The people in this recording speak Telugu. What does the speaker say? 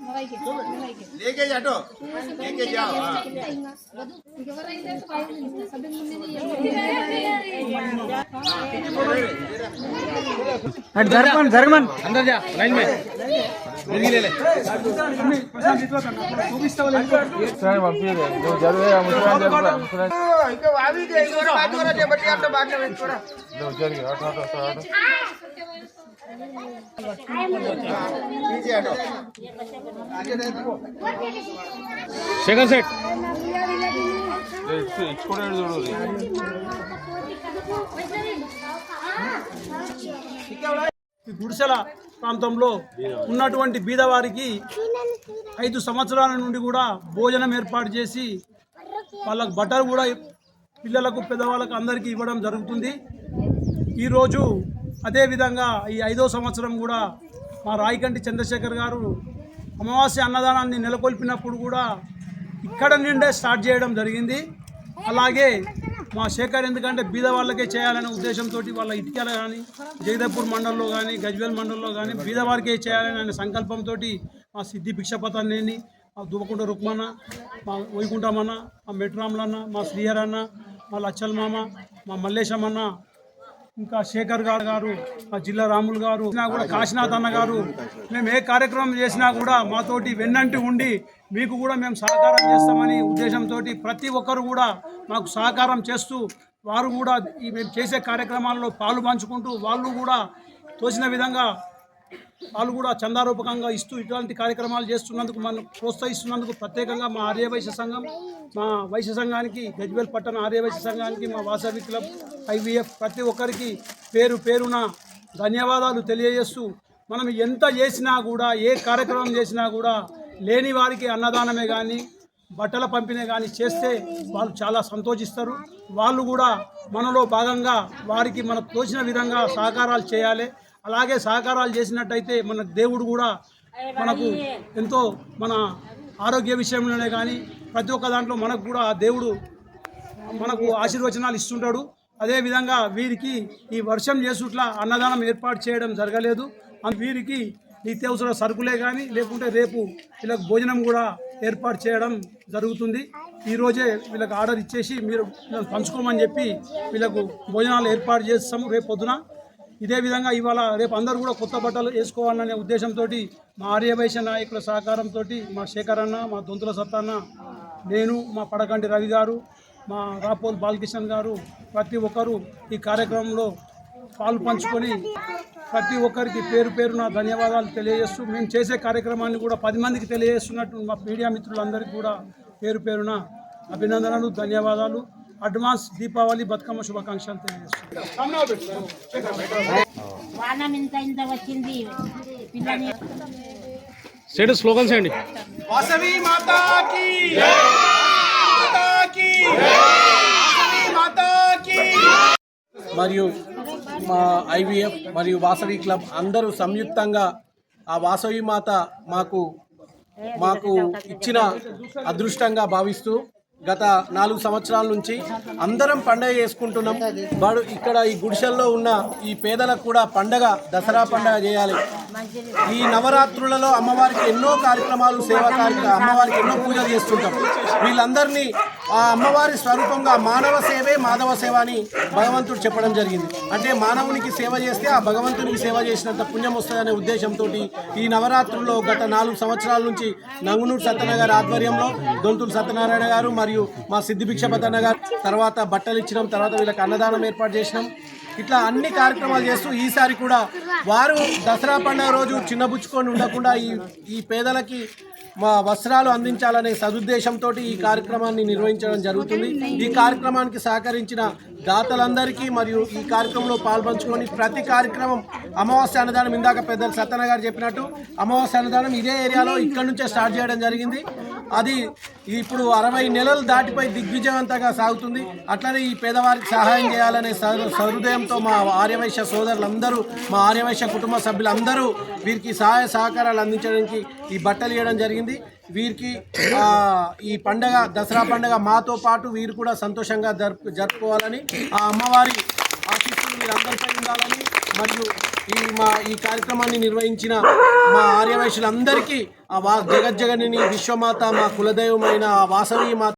लेके जाटो तो। लेके जाओ हाँ। हट धर्मन धर्मन अंदर जा लाइन में। मुर्गी ले ले। हाँ, सर वापसी दे जो ज़रूर है मुझे मुस्कुरान ज़रूर मुस्कुरान इनको आ भी गए इनको बात करो जे है बटिया तो बात में थोड़ा लो जल्दी हट हट हट। Second set. ఈ గుడిసెల ప్రాంతంలో ఉన్నటువంటి బీదవారికి ఐదు సంవత్సరాల నుండి కూడా భోజనం ఏర్పాటు చేసి వాళ్ళకు బట్టలు కూడా పిల్లలకు పెద్దవాళ్ళకు అందరికీ ఇవ్వడం జరుగుతుంది. ఈరోజు అదేవిధంగా ఈ ఐదో సంవత్సరం కూడా మా రాయికంటి చంద్రశేఖర్ గారు అమావాస్య అన్నదానాన్ని నెలకొల్పినప్పుడు కూడా ఇక్కడ నుండే స్టార్ట్ చేయడం జరిగింది. అలాగే మా శేఖర్ ఎందుకంటే బీద వాళ్ళకే చేయాలనే ఉద్దేశంతో వాళ్ళ ఇటుకల కానీ జగదపూర్ మండలంలో కానీ గజ్వేల్ మండలంలో కానీ బీద వారికే చేయాలని అనే సంకల్పంతో మా సిద్ధి భిక్షపతాన్ని మా దువ్వకుంట రుక్మన్న మా వైకుంఠమన్న మా మెట్రాములన్న మా శ్రీహరన్న మా లచ్చల్ మామ మా మల్లేశమన్న ఇంకా శేఖర్ గారు గారు మా జిల్లా రాములు గారు కూడా కాశీనాథ్ అన్న గారు మేము ఏ కార్యక్రమం చేసినా కూడా మాతోటి వెన్నంటి ఉండి మీకు కూడా మేము సహకారం చేస్తామని ఉద్దేశంతో ప్రతి ఒక్కరు కూడా మాకు సహకారం చేస్తూ వారు కూడా ఈ మేము చేసే కార్యక్రమాల్లో పాలు పంచుకుంటూ వాళ్ళు కూడా తోచిన విధంగా వాళ్ళు కూడా చందారూపకంగా ఇస్తూ ఇట్లాంటి కార్యక్రమాలు చేస్తున్నందుకు మనం ప్రోత్సహిస్తున్నందుకు ప్రత్యేకంగా మా ఆర్యవైశ్య సంఘం మా వైశ్య సంఘానికి గజ్వేల్ పట్టణ ఆర్యవైశ్య సంఘానికి మా వాసవి క్లబ్ ఐవీఎఫ్ ప్రతి ఒక్కరికి పేరు పేరున ధన్యవాదాలు తెలియజేస్తూ మనం ఎంత చేసినా కూడా ఏ కార్యక్రమం చేసినా కూడా లేని వారికి అన్నదానమే కానీ బట్టల పంపిణీ కానీ చేస్తే వాళ్ళు చాలా సంతోషిస్తారు. వాళ్ళు కూడా మనలో భాగంగా వారికి మనకు తోచిన విధంగా సహకారాలు చేయాలి. అలాగే సహకారాలు చేసినట్టయితే మన దేవుడు కూడా మనకు ఎంతో మన ఆరోగ్య విషయంలోనే కానీ ప్రతి ఒక్క దాంట్లో మనకు కూడా ఆ దేవుడు మనకు ఆశీర్వచనాలు ఇస్తుంటాడు. అదేవిధంగా వీరికి ఈ వర్షం చేసుట్ల అన్నదానం ఏర్పాటు చేయడం జరగలేదు. వీరికి నిత్యావసర సరుకులే కానీ లేకుంటే రేపు వీళ్ళకి భోజనం కూడా ఏర్పాటు చేయడం జరుగుతుంది. ఈరోజే వీళ్ళకి ఆర్డర్ ఇచ్చేసి మీరు పంచుకోమని చెప్పి వీళ్ళకు భోజనాలు ఏర్పాటు చేస్తాము రేపు పొద్దున ఇదే విధంగా ఇవాళ రేపు అందరూ కూడా కొత్త బట్టలు వేసుకోవాలనే ఉద్దేశంతో మా ఆర్యవైశ్య నాయకుల సహకారంతో మా శేఖర్ అన్న మా దొంతుల సత్తన్న నేను మా పడకంటి రవి గారు మా రాపోల్ బాలకిషన్ గారు ప్రతి ఒక్కరూ ఈ కార్యక్రమంలో పాలు పంచుకొని ప్రతి ఒక్కరికి పేరు పేరు నా ధన్యవాదాలు తెలియజేస్తూ మేము చేసే కార్యక్రమాన్ని కూడా పది మందికి తెలియజేస్తున్నట్టు మా మీడియా మిత్రులందరికీ కూడా పేరు పేరున అభినందనలు ధన్యవాదాలు. అడ్వాన్స్ దీపావళి బతుకమ్మ శుభాకాంక్షలు తెలియజేస్తున్నాం వానం ఇంత ఇంత వచ్చింది. పిల్లని సెట్ స్లోగన్స్ అండి వాసవి మరియు మా ఐవీఎఫ్ మరియు వాసవి క్లబ్ అందరూ సంయుక్తంగా ఆ వాసవి మాత మాకు మాకు ఇచ్చిన అదృష్టంగా భావిస్తూ గత నాలుగు సంవత్సరాల నుంచి అందరం పండగ చేసుకుంటున్నాం. వాడు ఇక్కడ ఈ గుడిసెల్లో ఉన్న ఈ పేదలకు కూడా పండగ దసరా పండగ చేయాలి. ఈ నవరాత్రులలో అమ్మవారికి ఎన్నో కార్యక్రమాలు సేవా కార్యక్రమాలు అమ్మవారికి ఎన్నో పూజలు చేస్తుంటాం. వీళ్ళందరినీ ఆ అమ్మవారి స్వరూపంగా మానవ సేవే మాధవ సేవ అని భగవంతుడు చెప్పడం జరిగింది. అంటే మానవునికి సేవ చేస్తే ఆ భగవంతునికి సేవ చేసినంత పుణ్యం వస్తుందనే ఉద్దేశంతో ఈ నవరాత్రుల్లో గత నాలుగు సంవత్సరాల నుంచి నంగునూరు సత్యనగర్ గారి ఆధ్వర్యంలో గొంతులు సత్యనారాయణ గారు మరియు మా సిద్ధి భిక్షపతన్న గారు తర్వాత బట్టలు ఇచ్చినాం తర్వాత వీళ్ళకి అన్నదానం ఏర్పాటు చేసినాం. ఇట్లా అన్ని కార్యక్రమాలు చేస్తూ ఈసారి కూడా వారు దసరా పండుగ రోజు చిన్నబుచ్చుకొని ఉండకుండా ఈ ఈ పేదలకి మా వస్త్రాలు అందించాలనే సదుద్దేశంతో ఈ కార్యక్రమాన్ని నిర్వహించడం జరుగుతుంది. ఈ కార్యక్రమానికి సహకరించిన దాతలందరికీ మరియు ఈ కార్యక్రమంలో పాల్పంచుకొని ప్రతి కార్యక్రమం అమావాస్య అన్నదానం ఇందాక పెద్దలు సత్యన గారు చెప్పినట్టు అమావాస్య అన్నదానం ఇదే ఏరియాలో ఇక్కడ నుంచే స్టార్ట్ చేయడం జరిగింది. అది ఇప్పుడు అరవై నెలలు దాటిపోయి దిగ్విజయవంతంగా సాగుతుంది. అట్లనే ఈ పేదవారికి సహాయం చేయాలనే సహృదయంతో మా ఆర్యవైశ్య సోదరులందరూ మా ఆర్యవైశ్య కుటుంబ సభ్యులందరూ వీరికి సహాయ సహకారాలు అందించడానికి ఈ బట్టలు ఇవ్వడం జరిగింది. వీరికి ఈ పండగ దసరా పండగ మాతో పాటు వీరు కూడా సంతోషంగా జరుపు జరుపుకోవాలని ఆ అమ్మవారి ఆశీస్సులు మీరందరిపై ఉండాలని మరియు ఈ మా ఈ కార్యక్రమాన్ని నిర్వహించిన మా ఆర్యవైశ్యులందరికీ ఆ వా జగజ్జగని విశ్వమాత మా కులదైవమైన వాసవి మాత